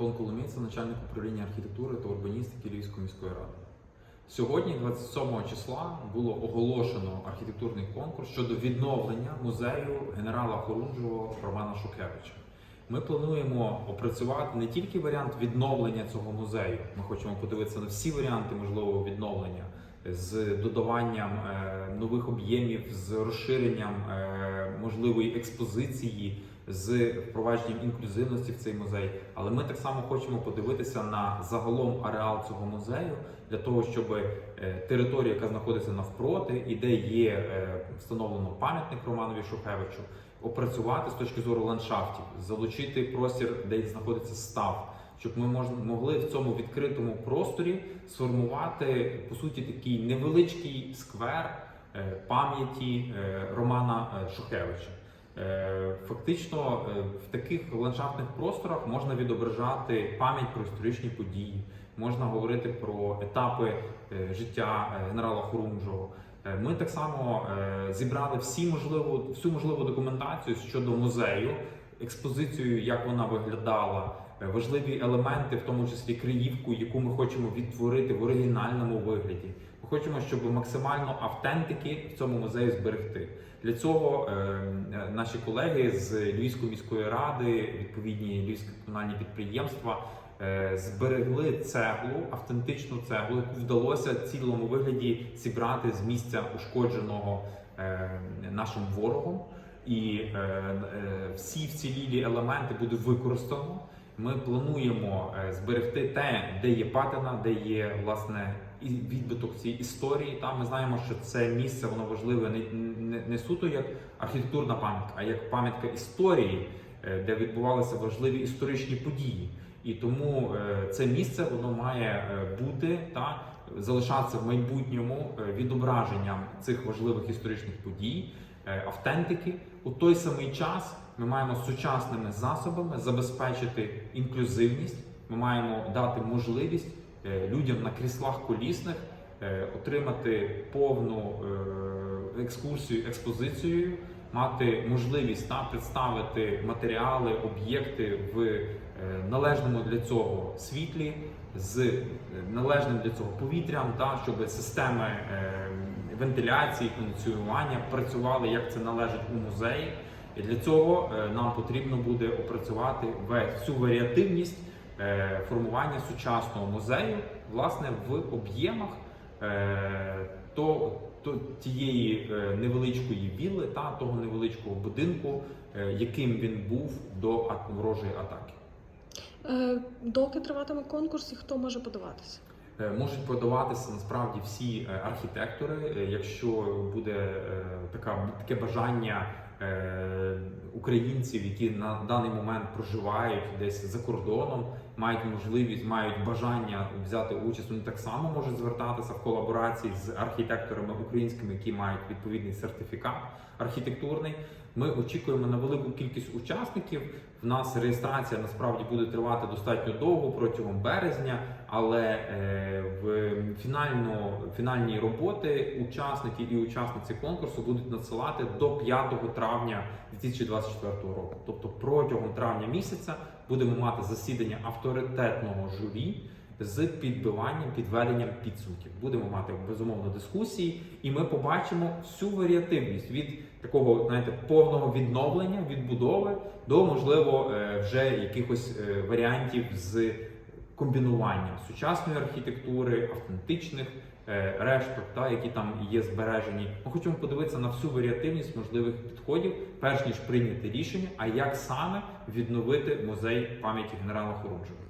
Антон Коломійця, начальник управління архітектури та урбаністики Львівської міської ради. Сьогодні, 27 числа, було оголошено архітектурний конкурс щодо відновлення музею генерала Хорунжого Романа Шукевича. Ми плануємо опрацювати не тільки варіант відновлення цього музею. Ми хочемо подивитися на всі варіанти можливого відновлення з додаванням е, нових об'ємів, з розширенням е, можливої експозиції, з впровадженням інклюзивності в цей музей. Але ми так само хочемо подивитися на загалом ареал цього музею для того, щоб е, територія, яка знаходиться навпроти, і де є встановлено пам'ятник Романові Шухевичу, опрацювати з точки зору ландшафтів, залучити простір, де знаходиться став. Щоб ми могли в цьому відкритому просторі сформувати по суті такий невеличкий сквер е, пам'яті е, Романа е, Шухевича. Фактично в таких ландшафтних просторах можна відображати пам'ять про історичні події, можна говорити про етапи життя генерала Хорунжого. Ми так само зібрали всі можливу, всю можливу документацію щодо музею, експозицію, як вона виглядала, важливі елементи, в тому числі криївку, яку ми хочемо відтворити в оригінальному вигляді. Ми хочемо, щоб максимально автентики в цьому музеї зберегти. Для цього е, е, наші колеги з Львівської міської ради, відповідні львівські комунальні підприємства. е, Зберегли цеглу, автентичну цеглу, яку вдалося цілому вигляді зібрати з місця ушкодженого е, нашим ворогом, і е, е, всі вцілілі елементи буде використано. Ми плануємо е, зберегти те, де є патина, де є власне відбиток цієї історії. Там ми знаємо, що це місце воно важливе не, не, не суто як архітектурна пам'ятка, а як пам'ятка історії, е, де відбувалися важливі історичні події. І тому е, це місце воно має е, бути та залишатися в майбутньому е, відображенням цих важливих історичних подій, автентики. У той самий час ми маємо сучасними засобами забезпечити інклюзивність. Ми маємо дати можливість людям на кріслах колісних отримати повну екскурсію експозицією, мати можливість та, представити матеріали, об'єкти в е, належному для цього світлі, з е, належним для цього повітрям, та, щоб системи е, вентиляції, кондиціонування працювали як це належить у музеї. І для цього нам потрібно буде опрацювати всю варіативність формування сучасного музею, власне, в об'ємах то, то тієї е, невеличкої вілли та того невеличкого будинку, е, яким він був до ворожої атаки. Е, Доки триватиме конкурс і хто може подаватися? Можуть подаватися насправді всі архітектори, якщо буде така таке бажання українців, які на даний момент проживають десь за кордоном, мають можливість, мають бажання взяти участь. Вони так само можуть звертатися в колаборації з архітекторами українськими, які мають відповідний сертифікат архітектурний. Ми очікуємо на велику кількість учасників. В нас реєстрація насправді буде тривати достатньо довго протягом березня, але е, в фінально, фінальні роботи учасники і учасниці конкурсу будуть надсилати до 5 травня 2024 року. Тобто протягом травня місяця будемо мати засідання авторитетного журі з підбиванням, підведенням підсумків. Будемо мати безумовно дискусії, і ми побачимо всю варіативність від такого, знаєте, повного відновлення, відбудови до можливо е, вже якихось е, варіантів з комбінуванням сучасної архітектури, автентичних е, решток, та які там є збережені. Ми хочемо подивитися на всю варіативність можливих підходів, перш ніж прийняти рішення, а як саме відновити музей пам'яті генерала Хорунжого.